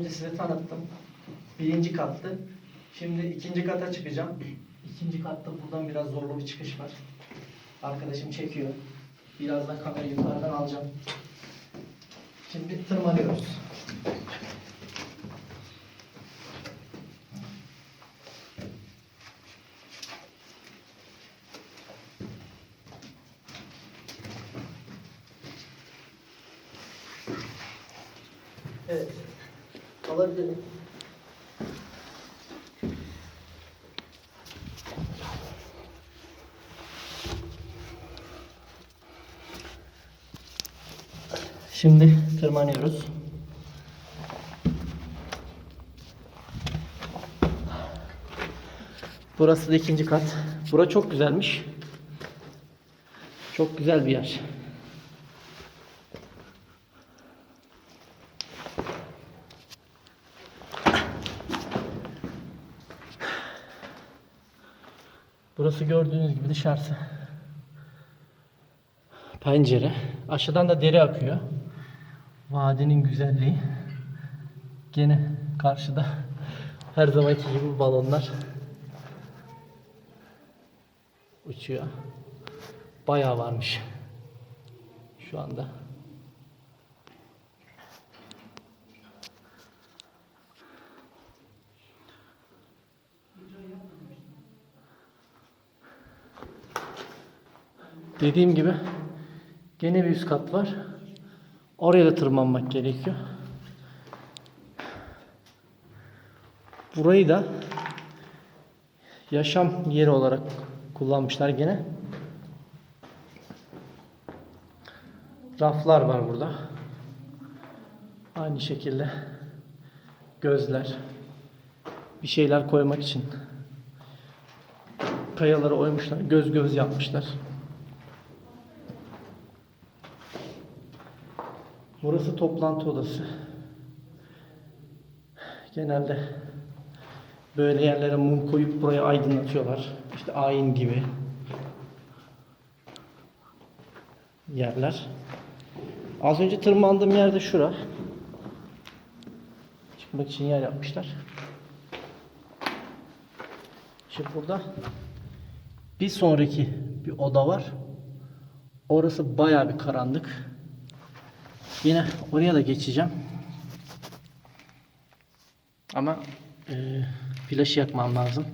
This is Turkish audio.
önce size tanıttım. Birinci kattı. Şimdi ikinci kata çıkacağım. İkinci katta buradan biraz zorlu bir çıkış var. Arkadaşım çekiyor. Birazdan kamerayı yukarıdan alacağım. Şimdi tırmanıyoruz. Evet. Alabilirim. Şimdi tırmanıyoruz. Burası da ikinci kat. Bura çok güzelmiş. Çok güzel bir yer. Burası gördüğünüz gibi dışarısı. Pencere. Aşağıdan da dere akıyor. Vadinin güzelliği. Gene karşıda her zamanki gibi balonlar uçuyor. Bayağı varmış. Şu anda. Dediğim gibi gene bir üst kat var. Oraya da tırmanmak gerekiyor. Burayı da yaşam yeri olarak kullanmışlar gene. Raflar var burada. Aynı şekilde gözler bir şeyler koymak için kayalara oymuşlar. Göz göz yapmışlar. Burası toplantı odası. Genelde böyle yerlere mum koyup burayı aydınlatıyorlar. İşte ayin gibi yerler. Az önce tırmandığım yerde şura. Çıkmak için yer yapmışlar. Şimdi burada bir sonraki bir oda var. Orası bayağı bir karanlık. Yine oraya da geçeceğim. Ama e, flaşı yakmam lazım.